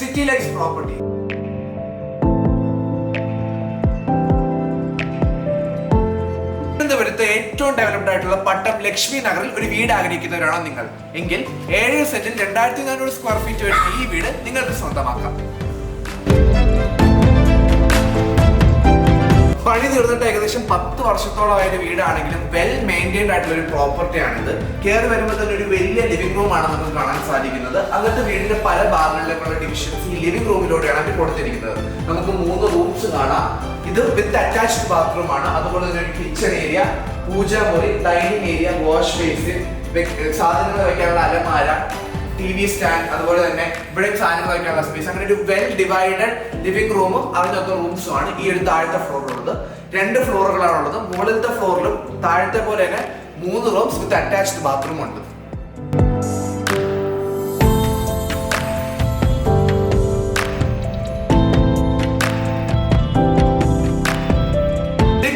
City life property ഏറ്റവും developed ആയിട്ടുള്ള പട്ടം ലക്ഷ്മി നഗറിൽ ഒരു വീട് ആഗ്രഹിക്കുന്നവരാണോ നിങ്ങൾ. എങ്കിൽ ഏഴ് സെന്റിൽ രണ്ടായിരത്തി നാനൂറ് സ്ക്വയർ ഫീറ്റ് വരുന്ന ഈ വീട് നിങ്ങൾക്ക് സ്വന്തമാക്കാം. പണി തീർന്നിട്ട് ഏകദേശം പത്ത് വർഷത്തോളമായ ഒരു വീടാണെങ്കിലും വെൽ മെയിന്റൈൻഡ് ആയിട്ടുള്ള ഒരു പ്രോപ്പർട്ടി ആണിത്. കയറി വരുമ്പോൾ തന്നെ ഒരു വലിയ ലിവിംഗ് റൂം ആണ് നമുക്ക് കാണാൻ സാധിക്കുന്നത്. അങ്ങനത്തെ വീടിന്റെ പല ഭാഗങ്ങളിലേക്കുള്ള ഡിവിഷൻസ് ഈ ലിവിംഗ് റൂമിലൂടെയാണ് അവർ കൊടുത്തിരിക്കുന്നത്. നമുക്ക് മൂന്ന് റൂംസ് കാണാം. ഇത് വിത്ത് അറ്റാച്ച്ഡ് ബാത്റൂം ആണ്. അതുപോലെ തന്നെ ഒരു കിച്ചൺ ഏരിയ പൂജാമുറി ഡൈനിങ് ഏരിയ വാഷ് ബേസിൻ സാധനങ്ങൾ വയ്ക്കാനുള്ള അലമാര ടി വി സ്റ്റാൻഡ് അതുപോലെ തന്നെ ഇവിടെ സാധനങ്ങൾ വയ്ക്കാനുള്ള സ്പേസ് അങ്ങനെ ഒരു വെൽ ഡിവൈഡഡ് ലിവിംഗ് റൂമും അതിനകത്ത് റൂംസും ആണ് ഈ ഒരു താഴത്തെ ഫ്ലോറിലുള്ളത് രണ്ട് ഫ്ലോറുകളാണ് ഉള്ളത്. മുകളിലത്തെ ഫ്ലോറിലും താഴത്തെ പോലെ തന്നെ മൂന്ന് റൂംസ് വിത്ത് അറ്റാച്ച്ഡ് ബാത്റൂം ഉണ്ട്.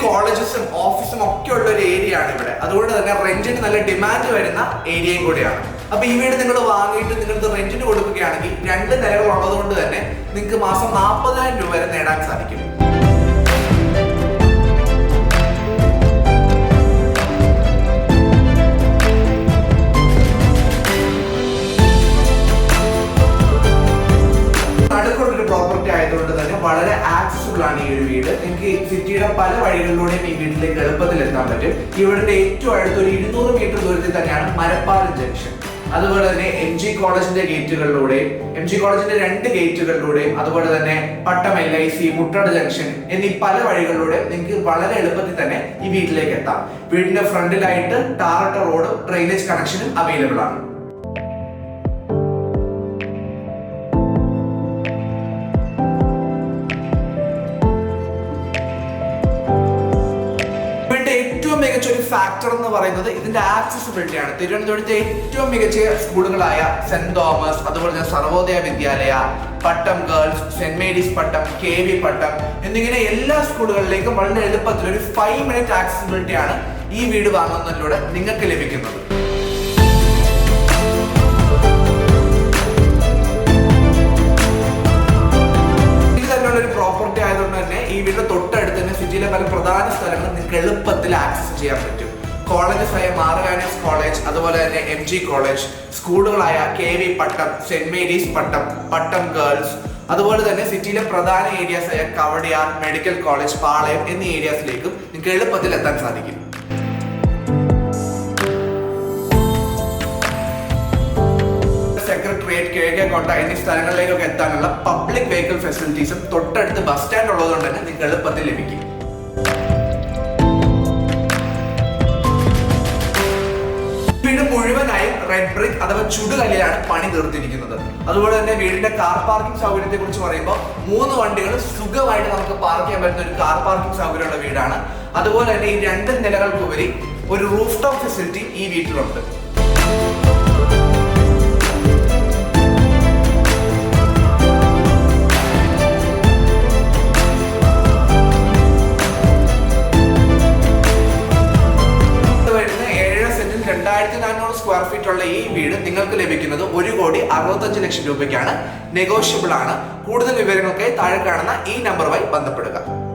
കോളേജസും ഓഫീസും ഒക്കെ ഉള്ള ഒരു ഏരിയ ആണ് ഇവിടെ. അതുകൊണ്ട് തന്നെ റെന്റിന് നല്ല ഡിമാൻഡ് വരുന്ന ഏരിയയും കൂടിയാണ്. അപ്പൊ ഈ വീട് നിങ്ങൾ വാങ്ങിയിട്ട് നിങ്ങൾക്ക് റെന്റിന് കൊടുക്കുകയാണെങ്കിൽ രണ്ട് നിലകൾ ഉള്ളത് കൊണ്ട് തന്നെ നിങ്ങൾക്ക് മാസം നാൽപ്പതിനായിരം രൂപ വരെ നേടാൻ സാധിക്കും. ആയതുകൊണ്ട് തന്നെ വളരെ ആക്സസിബിൾ ആണ് ഈ ഒരു വീട്. എനിക്ക് സിറ്റിയുടെ പല വഴികളിലൂടെയും ഈ വീട്ടിലേക്ക് എളുപ്പത്തിൽ എത്താൻ പറ്റും. ഇവിടുത്തെ ഏറ്റവും അടുത്ത് ഒരു ഇരുന്നൂറ് മീറ്റർ ദൂരത്തിൽ തന്നെയാണ് മരപ്പാലം ജംഗ്ഷൻ അതുപോലെ തന്നെ എം ജി കോളേജിന്റെ ഗേറ്റുകളിലൂടെയും എം ജി കോളേജിന്റെ രണ്ട് ഗേറ്റുകളിലൂടെയും അതുപോലെ തന്നെ Pattom L I C Muttada junction എന്നീ പല വഴികളിലൂടെ നിങ്ങൾക്ക് വളരെ എളുപ്പത്തിൽ തന്നെ ഈ വീട്ടിലേക്ക് എത്താം. വീടിന്റെ ഫ്രണ്ടിലായിട്ട് ടാറട്ട റോഡും ഡ്രെയിനേജ് കണക്ഷനും അവൈലബിൾ ആണ്. ഫാക്ടർ എന്ന് പറയുന്നത് ഇതിന്റെ ആക്സസിബിലിറ്റി ആണ്. തിരുവനന്തപുരത്തെ ഏറ്റവും മികച്ച സ്കൂളുകളായ സെന്റ് തോമസ് അതുപോലെ തന്നെ Sarvodaya Vidyalaya Pattom girls Saint Mary's Pattom K V Pattom എന്നിങ്ങനെ എല്ലാ സ്കൂളുകളിലേക്കും വളരെ എളുപ്പത്തിൽ ഒരു ഫൈവ് മിനിറ്റ് ആക്സസിബിലിറ്റി ആണ് ഈ വീട് വാങ്ങുന്നതിലൂടെ നിങ്ങൾക്ക് ലഭിക്കുന്നത്. ഇത് തന്നെയുള്ള ഒരു പ്രോപ്പർട്ടി ആയതുകൊണ്ട് തന്നെ ഈ വീടിന്റെ സിറ്റിയിലെ പല പ്രധാന സ്ഥലങ്ങളും നിങ്ങൾക്ക് എളുപ്പത്തിൽ ആക്സസ് ചെയ്യാൻ പറ്റും. കോളേജസ് ആയ മാറുകാനസ് കോളേജ് അതുപോലെ തന്നെ M G college സ്കൂളുകളായ K V Pattom Saint Mary's Pattom Pattom girls അതുപോലെ തന്നെ സിറ്റിയിലെ പ്രധാന ഏരിയാസ് ആയ കവടിയാർ മെഡിക്കൽ കോളേജ് പാളയം എന്നീ ഏരിയാസിലേക്കും നിങ്ങൾക്ക് എളുപ്പത്തിൽ എത്താൻ സാധിക്കും. സെക്രട്ടേറിയറ്റ് കിഴക്കേക്കോട്ട എന്നീ സ്ഥലങ്ങളിലേക്കൊക്കെ എത്താനുള്ള പബ്ലിക് വെഹിക്കിൾ ഫെസിലിറ്റീസും തൊട്ടടുത്ത് ബസ് സ്റ്റാൻഡ് ഉള്ളതുകൊണ്ട് തന്നെ നിങ്ങൾക്ക് എളുപ്പത്തിൽ ലഭിക്കും. റെഡ് ബ്രിക്ക് അഥവാ ചുടുകല്ലിലാണ് പണി തീർത്തിരിക്കുന്നത്. അതുപോലെ തന്നെ വീടിന്റെ കാർ പാർക്കിംഗ് സൗകര്യത്തെ കുറിച്ച് പറയുമ്പോൾ മൂന്ന് വണ്ടികൾ സുഖമായിട്ട് നമുക്ക് പാർക്ക് ചെയ്യാൻ പറ്റുന്ന ഒരു കാർ പാർക്കിംഗ് സൗകര്യമുള്ള വീടാണ്. അതുപോലെ തന്നെ ഈ രണ്ട് നിലകൾക്കുപരി ഒരു റൂഫ് ടോപ്പ് ഫെസിലിറ്റി ഈ വീട്ടിലുണ്ട്. സ്ക്വയർ ഫീറ്റ് ഉള്ള ഈ വീട് നിങ്ങൾക്ക് ലഭിക്കുന്നത് ഒരു കോടി അറുപത്തഞ്ച് ലക്ഷം രൂപയ്ക്കാണ്. നെഗോഷ്യബിൾ ആണ്. കൂടുതൽ വിവരങ്ങൾക്കായി താഴെ കാണുന്ന ഈ നമ്പറുമായി ബന്ധപ്പെടുക.